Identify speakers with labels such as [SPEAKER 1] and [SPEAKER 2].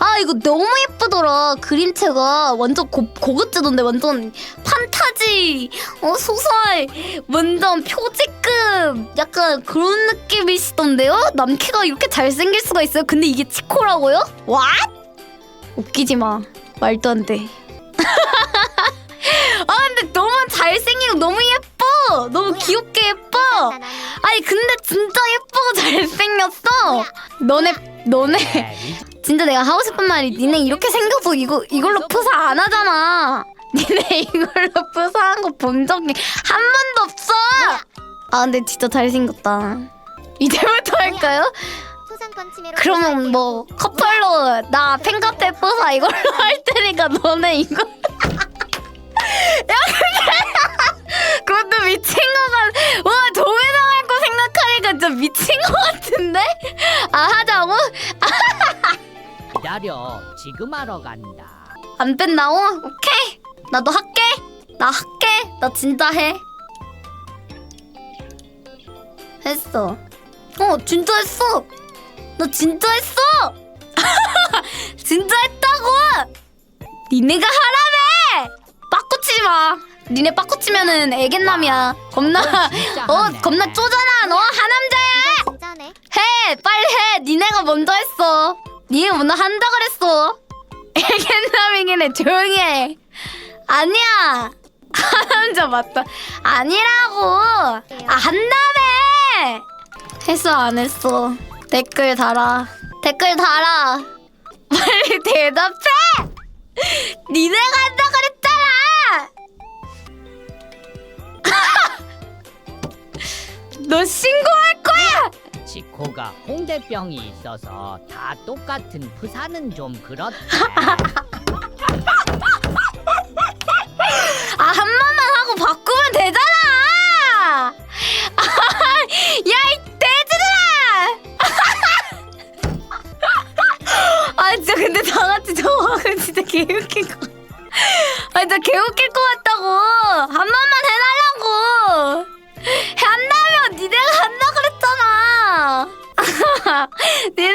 [SPEAKER 1] 아 이거 너무 예쁘더라. 그림체가 완전 고, 고급지던데 완전 판타지. 어 소설. 완전 표지급 약간 그런 느낌이시던데요? 남캐가 이렇게 잘생길 수가 있어요? 근데 이게 치코라고요? 와? 웃기지 마. 말도 안돼. 아 근데 너무 잘생기고 너무 예뻐. 너무 귀엽게 예뻐. 아니 근데 진짜 예쁘고 잘생겼어. 너네 너네 진짜 내가 하고 싶은 말이 니네 이렇게 생겨서 이거 이걸로 프사 안 하잖아. 니네 이걸로 프사한 거 본 적이 한 번도 없어! 아 근데 진짜 잘생겼다. 이제부터 할까요? 그러면 뭐 커플로 나 팬카페 프사 이걸로 할 테니까 너네 이거
[SPEAKER 2] 기다려 지금 하러 간다.
[SPEAKER 1] 안 뺀다고? 오케이. 나도 할게. 나 할게. 나 진짜 해. 했어. 어 진짜 했어. 나 진짜 했어. 진짜 했다고. 니네가 하라며. 빠꾸 치지 마. 니네 빠꾸 치면은 애견남이야. 겁나
[SPEAKER 2] 진짜
[SPEAKER 1] 어
[SPEAKER 2] 하네.
[SPEAKER 1] 겁나 쪼잖아 너 하남자야.
[SPEAKER 3] 진짜네.
[SPEAKER 1] 해 빨리 해. 니네가 먼저 했어 니가 먼저 한다 그랬어. 애견남이긴 해. 조용히 해. 아니야. 하남자 맞다. 아니라고. 아 한다며. 했어 안 했어. 댓글 달아. 댓글 달아. 빨리 대답해. 니네가 한다 그랬잖아.
[SPEAKER 2] 너치 코가 홍대병이 있어서 다 똑같은 부사는 좀 그렇대
[SPEAKER 1] 아, 한 번만 하고 바꾸면 되잖아! 야, 이 돼지들아! 아, 진짜 근데 다 같이 저거 하면 진짜 개웃길 것 같아. 아, 진짜 개웃길 것 같다고! 한 번만 해달라고! 한다! then